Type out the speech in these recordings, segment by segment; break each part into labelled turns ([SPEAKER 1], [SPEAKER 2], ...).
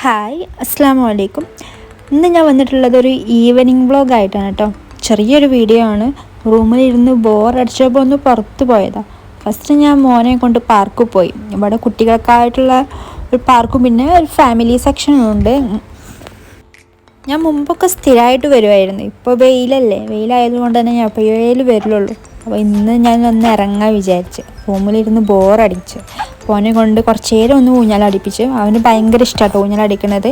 [SPEAKER 1] Hi അസ്സാം വലൈക്കും ഇന്ന് ഞാൻ വന്നിട്ടുള്ളത് ഒരു ഈവനിങ് വ്ളോഗ് ആയിട്ടാണ് കേട്ടോ. ചെറിയൊരു വീഡിയോ ആണ്. റൂമിലിരുന്ന് ബോറടിച്ചപ്പോൾ ഒന്ന് പുറത്ത് പോയതാണ് ഫസ്റ്റ് ഞാൻ മോനെ കൊണ്ട് പാർക്കിൽ പോയി. ഇവിടെ കുട്ടികൾക്കായിട്ടുള്ള ഒരു പാർക്കും പിന്നെ ഒരു ഫാമിലി സെക്ഷനും ഉണ്ട്. ഞാൻ മുമ്പൊക്കെ സ്ഥിരമായിട്ട് വരുമായിരുന്നു ഇപ്പോൾ വെയിലല്ലേ. വെയിലായതുകൊണ്ട് തന്നെ ഞാൻ അപ്പോൾ വെയിൽ വരുള്ളൂ അപ്പോൾ ഇന്ന് ഞാൻ ഒന്ന് ഇറങ്ങാൻ വിചാരിച്ച്. റൂമിലിരുന്ന് ബോറടിച്ച്. ഫോനെ കൊണ്ട് കുറച്ച് നേരം ഒന്ന് ഊഞ്ഞാലടിപ്പിച്ച്. അവന് ഭയങ്കര ഇഷ്ടമാട്ടോ ഊഞ്ഞാലടിക്കണത്.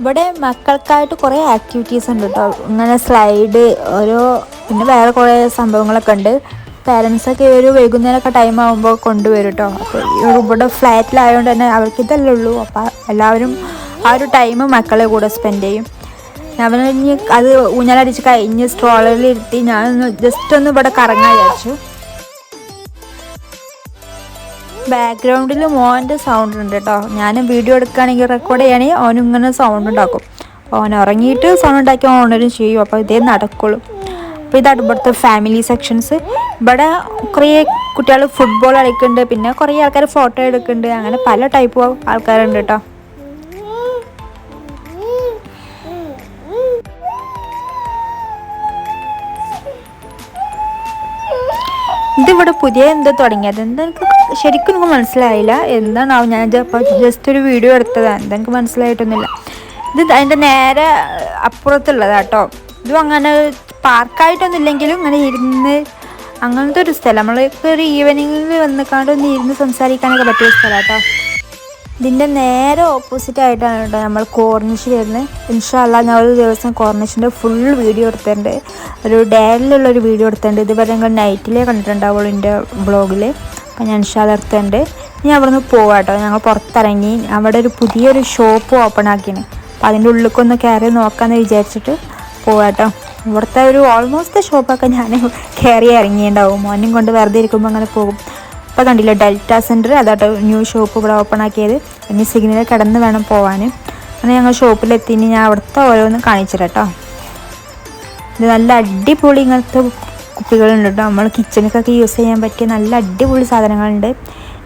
[SPEAKER 1] ഇവിടെ മക്കൾക്കായിട്ട് കുറേ ആക്ടിവിറ്റീസ് ഉണ്ട് കേട്ടോ ഇങ്ങനെ സ്ലൈഡ് ഓരോ പിന്നെ വേറെ കുറേ സംഭവങ്ങളൊക്കെ ഉണ്ട്. പാരൻസൊക്കെ ഒരു വൈകുന്നേരമൊക്കെ ടൈം ആകുമ്പോൾ കൊണ്ടുവരും കേട്ടോ അപ്പോൾ ഇവിടെ ഫ്ലാറ്റിലായതുകൊണ്ട് തന്നെ അവർക്ക് ഇതല്ലേ ഉള്ളൂ. അപ്പോൾ എല്ലാവരും ആ ഒരു ടൈം മക്കളെ കൂടെ സ്പെൻഡ് ചെയ്യും. അവന് ഇനി അത് ഊഞ്ഞാലടിച്ച് കഴിഞ്ഞ് സ്ട്രോളറിൽ ഇരുത്തി ഞാനൊന്ന് ജസ്റ്റ് ഒന്ന് ഇവിടെ കറങ്ങാൻ വിചാരിച്ചു. ബാക്ക്ഗ്രൗണ്ടിൽ മോന്റെ സൗണ്ട് ഉണ്ട് കേട്ടോ. ഞാൻ വീഡിയോ എടുക്കുകയാണെങ്കിൽ റെക്കോർഡ് ചെയ്യുകയാണെങ്കിൽ അവനും ഇങ്ങനെ സൗണ്ട് ഉണ്ടാക്കും. അവൻ ഉറങ്ങിയിട്ട് സൗണ്ട് ഉണ്ടാക്കി ഓണരും ചെയ്യും. അപ്പോൾ ഇതേ നടക്കുള്ളൂ. അപ്പോൾ ഇതാണ് ഇവിടുത്തെ ഫാമിലി സെക്ഷൻസ് ഇവിടെ കുറേ കുട്ടികൾ ഫുട്ബോൾ കളിക്കുന്നുണ്ട്. പിന്നെ കുറേ ആൾക്കാർ ഫോട്ടോ എടുക്കുന്നുണ്ട്. അങ്ങനെ പല ടൈപ്പ് ആൾക്കാരുണ്ട് കേട്ടോ. ഇതിവിടെ പുതിയ എന്തോ തുടങ്ങിയത്? എന്താ എനിക്ക് ശരിക്കും എനിക്ക് മനസ്സിലായില്ല. എന്താണാവും ഞാൻ ജസ്റ്റ് ഒരു വീഡിയോ എടുത്തതാണ് എന്താ മനസ്സിലായിട്ടൊന്നുമില്ല. ഇത് അതിന്റെ നേരെ അപ്പുറത്തുള്ളതാട്ടോ. ഇതും അങ്ങനെ പാർക്കായിട്ടൊന്നും ഇല്ലെങ്കിലും ഇങ്ങനെ ഇരുന്ന് അങ്ങനത്തെ ഒരു സ്ഥലം. നമ്മൾക്ക് ഒരു ഈവനിങ്ങിൽ വന്നിക്കാണ്ട് ഒന്ന് ഇരുന്ന് സംസാരിക്കാനൊക്കെ പറ്റിയ സ്ഥലം കേട്ടോ ഇതിന്റെ നേരെ ഓപ്പോസിറ്റ് ആയിട്ടാണ് കേട്ടോ നമ്മൾ കോർണിഷ് വരുന്നത്. ഇൻഷാല്ല ഞാൻ ഒരു ദിവസം കോർണിഷിന്റെ ഫുൾ വീഡിയോ എടുത്തിട്ടുണ്ട്. ഒരു ഡേയിലുള്ള ഒരു വീഡിയോ എടുത്തിട്ടുണ്ട്. ഇതുവരെ ഞങ്ങൾ നൈറ്റിലേ കണ്ടിട്ടുണ്ടാവുള്ളൂ എന്റെ ബ്ലോഗിൽ അപ്പം ഞാൻ ഇൻഷാല്ല എടുത്തിട്ടുണ്ട്. ഇനി അവിടെ നിന്ന് പോവാം കേട്ടോ. ഞങ്ങൾ പുറത്തിറങ്ങി അവിടെ ഒരു പുതിയൊരു ഷോപ്പ് ഓപ്പൺ ആക്കിയാണ് അപ്പോൾ അതിന്റെ ഉള്ളിലേക്കൊന്ന് കയറി നോക്കാമെന്ന് വിചാരിച്ചിട്ട് പോവാട്ടോ ഇവിടുത്തെ ഒരു ഓൾമോസ്റ്റ് ഷോപ്പൊക്കെ ഞാൻ കയറി ഇറങ്ങിയിട്ടുണ്ടാവും. മോനും കൊണ്ട് വെറുതെ ഇരിക്കുമ്പോൾ അങ്ങനെ പോകും. ഇപ്പോൾ കണ്ടില്ല ഡെൽറ്റ സെന്റർ അതാട്ടോ ന്യൂ ഷോപ്പ് ഇവിടെ ഓപ്പൺ ആക്കിയത്. ഇനി സിഗ്നൽ കിടന്ന് വേണം പോകാൻ അങ്ങനെ ഞങ്ങൾ ഷോപ്പിലെത്തി. ഇനി ഞാൻ അവിടുത്തെ ഓരോന്ന് കാണിച്ചു കേട്ടോ ഇത് നല്ല അടിപൊളി ഇങ്ങനത്തെ കുപ്പികളുണ്ട് കേട്ടോ. നമ്മൾ കിച്ചണിക്കൊക്കെ യൂസ് ചെയ്യാൻ പറ്റിയ നല്ല അടിപൊളി സാധനങ്ങളുണ്ട്.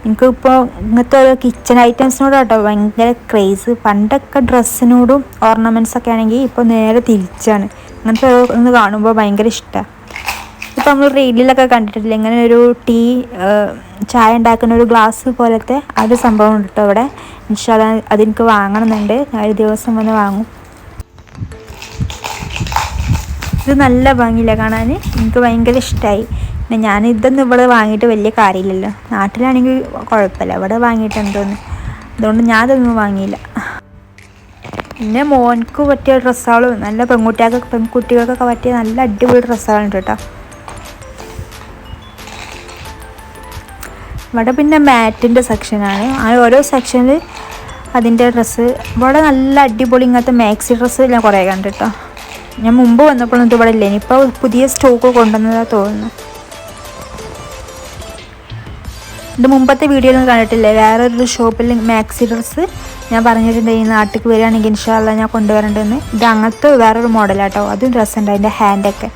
[SPEAKER 1] എനിക്കിപ്പോൾ ഇങ്ങനത്തെ ഓരോ കിച്ചൺ ഐറ്റംസിനോട് കേട്ടോ ഭയങ്കര ക്രേസ് പണ്ടൊക്കെ ഡ്രസ്സിനോടും ഓർണമെന്റ്സൊക്കെ ആണെങ്കിൽ ഇപ്പോൾ നേരെ തിരിച്ചാണ്. അങ്ങനത്തെ ഒന്ന് കാണുമ്പോൾ ഭയങ്കര ഇഷ്ടമാണ് ഇപ്പോൾ നമ്മൾ റീലിലൊക്കെ കണ്ടിട്ടില്ല? ഇങ്ങനെ ഒരു ടീ ചായ ഉണ്ടാക്കുന്ന ഒരു ഗ്ലാസ് പോലത്തെ ഒരു സംഭവം ഉണ്ട് കേട്ടോ അവിടെ. ഇൻഷാല്ല അതെനിക്ക് വാങ്ങണമെന്നുണ്ട് ഞാൻ ഒരു ദിവസം വന്ന് വാങ്ങും. ഇത് നല്ല ഭംഗിയില്ല കാണാൻ? എനിക്ക് ഭയങ്കര ഇഷ്ടമായി പിന്നെ ഞാൻ ഇതൊന്നും ഇവിടെ വാങ്ങിയിട്ട് വലിയ കാര്യമില്ലല്ലോ. നാട്ടിലാണെങ്കിൽ കുഴപ്പമില്ല. ഇവിടെ വാങ്ങിയിട്ട് എന്തോന്ന്? അതുകൊണ്ട് ഞാൻ ഇതൊന്നും വാങ്ങിയില്ല. പിന്നെ മോൻക്ക് പറ്റിയ ഡ്രസ്സുകളും നല്ല പെൺകുട്ടികൾക്ക് പെൺകുട്ടികൾക്കൊക്കെ പറ്റിയ നല്ല അടിപൊളി ഡ്രസ്സുകളുണ്ട് കേട്ടോ ഇവിടെ പിന്നെ മാറ്റിന്റെ സെക്ഷനാണ്. ആ ഓരോ സെക്ഷനിൽ അതിന്റെ ഡ്രസ്സ്. ഇവിടെ നല്ല അടിപൊളി ഇങ്ങനത്തെ മാക്സി ഡ്രസ്സ് ഞാൻ കുറേ കണ്ടിട്ടോ. ഞാൻ മുമ്പ് വന്നപ്പോഴൊന്നും ഇത് ഇവിടെ ഇല്ല. ഇനിയിപ്പോൾ പുതിയ സ്റ്റോക്ക് കൊണ്ടുവന്നതാണ് തോന്നുന്നു. ഇത് മുമ്പത്തെ വീഡിയോയിൽ കണ്ടിട്ടില്ലേ. വേറൊരു ഷോപ്പിൽ മാക്സി ഡ്രസ്സ് ഞാൻ പറഞ്ഞിട്ടുണ്ട് ഈ നാട്ടിൽ വരികയാണെങ്കിൽ ഇൻഷാല്ല ഞാൻ കൊണ്ടുവരേണ്ടതെന്ന് ഇത് അങ്ങനത്തെ വേറൊരു മോഡലാട്ടോ. അതും ഡ്രസ്സ് ഉണ്ട് അതിന്റെ ഹാൻഡൊക്കെ.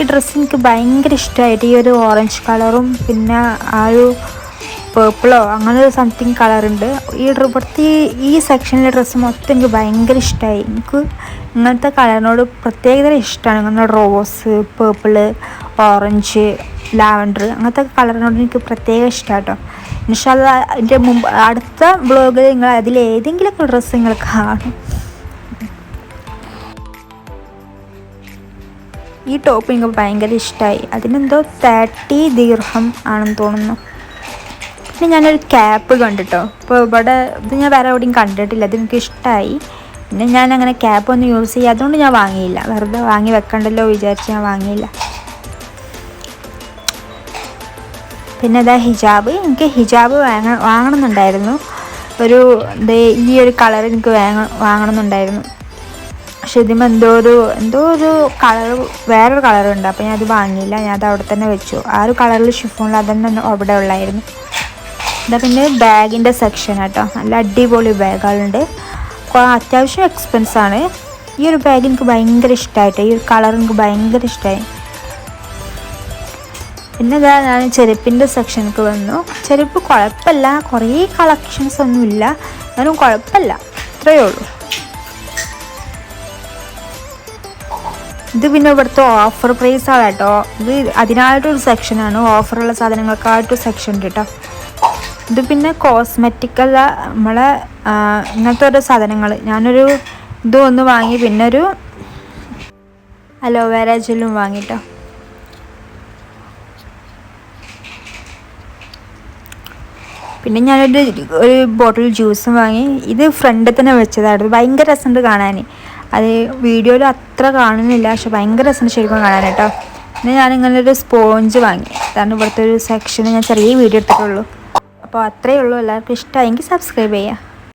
[SPEAKER 1] ഈ ഡ്രസ്സ് എനിക്ക് ഭയങ്കര ഇഷ്ടമായിട്ട് ഈ ഒരു ഓറഞ്ച് കളറും പിന്നെ ആ ഒരു പേർപ്പിളോ അങ്ങനെ ഒരു സംതിങ് കളറുണ്ട് ഈ ഇവിടുത്തെ ഈ സെക്ഷനിലെ ഡ്രസ്സ് മൊത്തം എനിക്ക് ഭയങ്കര ഇഷ്ടമായി എനിക്ക് ഇങ്ങനത്തെ കളറിനോട് പ്രത്യേകത ഇഷ്ടമാണ് ഇങ്ങനെ റോസ് പേർപ്പിൾ ഓറഞ്ച് ലാവൻഡർ അങ്ങനത്തെ കളറിനോട് എനിക്ക് പ്രത്യേക ഇഷ്ടമാണ് കേട്ടോ ഇൻഷാല്ല എന്റെ മുമ്പ് അടുത്ത ബ്ലോഗിൽ നിങ്ങൾ അതിൽ ഏതെങ്കിലുമൊക്കെ ഡ്രസ്സ് നിങ്ങൾ കാണും. ഈ ടോപ്പ് എനിക്ക് ഭയങ്കര ഇഷ്ടമായി അതിനെന്തോ തേർട്ടി ദീർഘം ആണെന്ന് തോന്നുന്നു. പിന്നെ ഞാനൊരു ക്യാപ്പ് കണ്ടിട്ടോ. ഇപ്പോൾ ഇവിടെ ഇത് ഞാൻ വേറെ എവിടെയും കണ്ടിട്ടില്ല. അത് എനിക്ക് ഇഷ്ടമായി പിന്നെ ഞാൻ അങ്ങനെ ക്യാപ്പ് ഒന്നും യൂസ് ചെയ്യുക അതുകൊണ്ട് ഞാൻ വാങ്ങിയില്ല. വെറുതെ വാങ്ങി വെക്കണ്ടല്ലോ വിചാരിച്ച് ഞാൻ വാങ്ങിയില്ല. പിന്നെ ഇതാ ഹിജാബ്. എനിക്ക് ഹിജാബ് വാങ്ങ വാങ്ങണമെന്നുണ്ടായിരുന്നു. ഒരു ഈ ഒരു കളർ എനിക്ക് വാങ്ങ വാങ്ങണമെന്നുണ്ടായിരുന്നു. പക്ഷെ ഇതിന് എന്തോ ഒരു എന്തോ ഒരു കളർ വേറൊരു കളറുണ്ട്. അപ്പോൾ ഞാൻ അത് വാങ്ങിയില്ല. ഞാൻ അത് അവിടെ തന്നെ വെച്ചു. ആ ഒരു കളറിൽ ഷിഫോണിൽ അതന്നെ അവിടെ ഉള്ളായിരുന്നു. ഇതാ പിന്നെ ബാഗിന്റെ സെക്ഷൻ കേട്ടോ നല്ല അടിപൊളി ബാഗുകളുണ്ട്. അത്യാവശ്യം എക്സ്പെൻസ് ആണ്. ഈ ഒരു ബാഗ് എനിക്ക് ഭയങ്കര ഇഷ്ടമായിട്ട് ഈ ഒരു കളർ എനിക്ക് ഭയങ്കര ഇഷ്ടമായി പിന്നെ ഇതാ ഞാൻ ചെരുപ്പിന്റെ സെക്ഷനിലേക്ക് വന്നു. ചെരുപ്പ് കുഴപ്പമില്ല. കുറേ കളക്ഷൻസ് ഒന്നുമില്ല. എന്നാലും കുഴപ്പമില്ല. അത്രയേ ഉള്ളൂ. ഇത് പിന്നെ ഇവിടുത്തെ ഓഫർ പ്രൈസ് ആണ് കേട്ടോ. ഇത് അതിനായിട്ടൊരു സെക്ഷനാണ് ഓഫറുള്ള സാധനങ്ങൾക്കായിട്ടൊരു സെക്ഷൻ ഉണ്ട് കേട്ടോ. ഇത് പിന്നെ കോസ്മെറ്റിക്കല്ല നമ്മളെ ഇങ്ങനത്തെ ഓരോ സാധനങ്ങൾ ഞാനൊരു ഇതും ഒന്ന് വാങ്ങി പിന്നെ ഒരു അലോവേര ജെല്ലും വാങ്ങിട്ടോ പിന്നെ ഞാനൊരു ഒരു ബോട്ടിൽ ജ്യൂസും വാങ്ങി. ഇത് ഫ്രണ്ടിൽ തന്നെ വെച്ചതായിരുന്നു ഭയങ്കര രസമുണ്ട് കാണാൻ അത് വീഡിയോയിൽ അത്ര കാണുന്നില്ല പക്ഷെ ഭയങ്കര രസം ശരിക്കും കാണാൻ കേട്ടോ. പിന്നെ ഞാൻ ഇങ്ങനൊരു സ്പോഞ്ച് വാങ്ങി. അതാണ് ഇവിടുത്തെ ഒരു സെക്ഷന് ഞാൻ ചെറിയ വീഡിയോ എടുത്തിട്ടുള്ളൂ. അപ്പോൾ അത്രയേ ഉള്ളൂ. എല്ലാവർക്കും ഇഷ്ടമായെങ്കിൽ സബ്സ്ക്രൈബ് ചെയ്യുക.